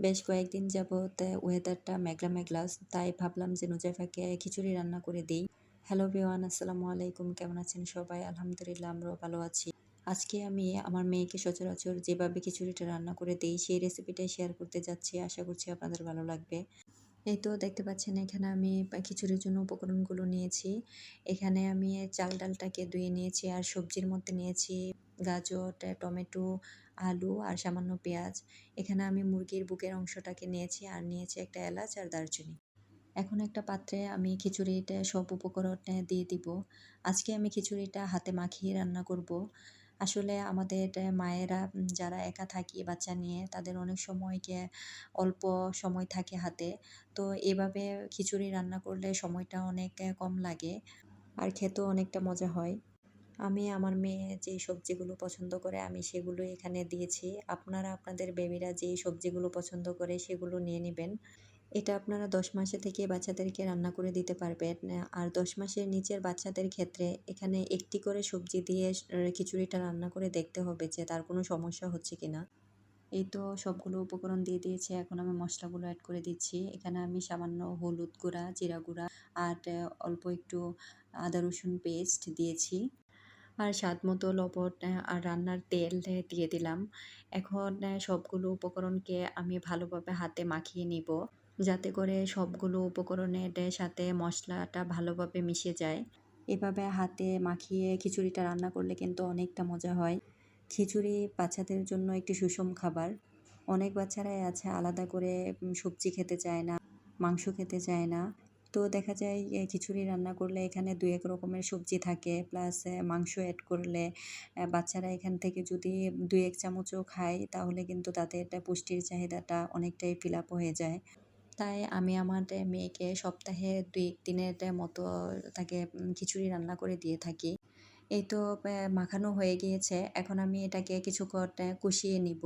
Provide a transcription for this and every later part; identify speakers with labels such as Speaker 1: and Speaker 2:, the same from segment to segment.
Speaker 1: বেশ কয়েকদিন যাবত ওয়েদারটা মেঘলা মেঘলা, তাই ভাবলাম যে নুজাইফাকে খিচুড়ি রান্না করে দিই। হ্যালো বিওয়ান আসসালামু আলাইকুম, কেমন আছেন সবাই? আলহামদুলিল্লাহ, আমরাও ভালো আছি। আজকে আমি আমার মেয়েকে সচরাচর যেভাবে খিচুড়িটা রান্না করে দিই, সেই রেসিপিটাই শেয়ার করতে যাচ্ছি। আশা করছি আপনাদের ভালো লাগবে। এই তো দেখতে পাচ্ছেন এখানে আমি খিচুড়ির জন্য উপকরণগুলো নিয়েছি। এখানে আমি চাল ডালটাকে ধুয়ে নিয়েছি আর সবজির মধ্যে নিয়েছি গাজর টমেটো, আলু আর সামান্য পেঁয়াজ। এখানে আমি মুরগির বুকের অংশটাকে নিয়েছি আর নিয়েছি একটা এলাচ আর দারচিনি। এখন একটা পাত্রে আমি খিচুড়িটা সব উপকরণ দিয়ে দিব। আজকে আমি খিচুড়িটা হাতে মাখিয়ে রান্না করব। আসলে আমাদের মায়েরা যারা একা থাকি বাচ্চা নিয়ে তাদের অনেক সময়কে অল্প সময় থাকে হাতে। তো এভাবে খিচুড়ি রান্না করলে সময়টা অনেক কম লাগে আর খেতেও অনেকটা মজা হয়। আমি, আমার মেয়ে যেই সবজিগুলো পছন্দ করে আমি সেগুলো এখানে দিয়েছি। আপনারা, আপনাদের বেবিরা যেই সবজিগুলো পছন্দ করে সেগুলো নিয়ে নেবেন। এটা আপনারা দশ মাসে থেকে বাচ্চাদেরকে রান্না করে দিতে পারবেন। আর দশ মাসের নিচের বাচ্চাদের ক্ষেত্রে এখানে একটি করে সবজি দিয়ে খিচুড়িটা রান্না করে দেখতে হবে যে তার কোনো সমস্যা হচ্ছে কি না এই তো সবগুলো উপকরণ দিয়ে দিয়েছি। এখন আমি মশলাগুলো অ্যাড করে দিচ্ছি। এখানে আমি সামান্য হলুদ গুঁড়া, জিরা গুঁড়া আর অল্প একটু আদা রসুন পেস্ট দিয়েছি। আর স্বাদ মতো লবণ আর রান্নার তেল দিয়ে দিলাম। এখন সবগুলো উপকরণকে আমি ভালোভাবে হাতে মাখিয়ে নিব। যাতে করে সবগুলো উপকরণের সাথে মশলাটা ভালোভাবে মিশে যায়। এভাবে হাতে মাখিয়ে খিচুড়িটা রান্না করলে কিন্তু অনেকটা মজা হয়। খিচুড়ি বাচ্চাদের জন্য একটি সুষম খাবার। অনেক বাচ্চারাই আছে আলাদা করে সবজি খেতে চায় না, মাংস খেতে চায় না। তো দেখা যায় খিচুড়ি রান্না করলে এখানে দু এক রকমের সবজি থাকে, প্লাস মাংস অ্যাড করলে বাচ্চারা এখান থেকে যদি দু এক চামচও খায়, তাহলে কিন্তু তাদের পুষ্টির চাহিদাটা অনেকটাই ফিল আপ হয়ে যায়। তাই আমি আমার মেয়েকে সপ্তাহে দুই দিনের মতো তাকে খিচুড়ি রান্না করে দিয়ে থাকি। এই তো মাখানো হয়ে গিয়েছে। এখন আমি এটাকে কিছুক্ষণ কষিয়ে নিব।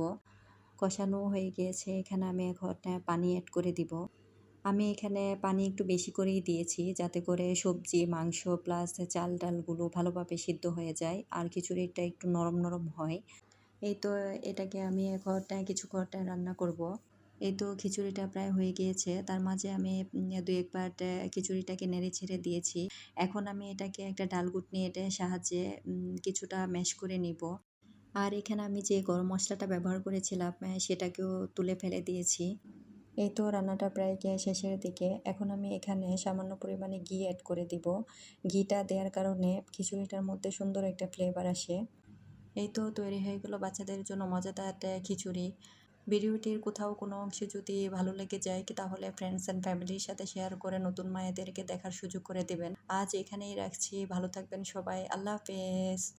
Speaker 1: কষানো হয়ে গিয়েছে। এখানে আমি এখন পানি অ্যাড করে দিব। আমি এখানে পানি একটু বেশি করেই দিয়েছি যাতে করে সবজি, মাংস প্লাস চাল ডালগুলো ভালোভাবে সিদ্ধ হয়ে যায় আর খিচুড়িটা একটু নরম নরম হয়। এই তো, এটাকে আমি এখন কিছুক্ষণ রান্না করব। এই তো খিচুড়িটা প্রায় হয়ে গিয়েছে। তার মাঝে আমি দু একবার খিচুড়িটাকে নেড়ে ছেড়ে দিয়েছি। এখন আমি এটাকে একটা ডালগুটনি এটা সাহায্যে কিছুটা ম্যাশ করে নিব। আর এখানে আমি যে গরম মশলাটা ব্যবহার করেছিলাম সেটাকেও তুলে ফেলে দিয়েছি। এই তো রান্নাটা প্রায় গিয়ে শেষের দিকে। এখন আমি এখানে সামান্য পরিমাণে ঘি অ্যাড করে দিব। ঘিটা দেওয়ার কারণে খিচুড়িটার মধ্যে সুন্দর একটা ফ্লেভার আসে। এই তো তৈরি হয়ে গেলো বাচ্চাদের জন্য মজাদার খিচুড়ি। ভিডিওটির কোথাও কোনো অংশে যদি ভালো লেগে যায় তাহলে ফ্রেন্ডস অ্যান্ড ফ্যামিলির সাথে শেয়ার করে নতুন মায়েদেরকে দেখার সুযোগ করে দেবেন। আজ এখানেই রাখছি। ভালো থাকবেন সবাই। আল্লাহ হাফেজ।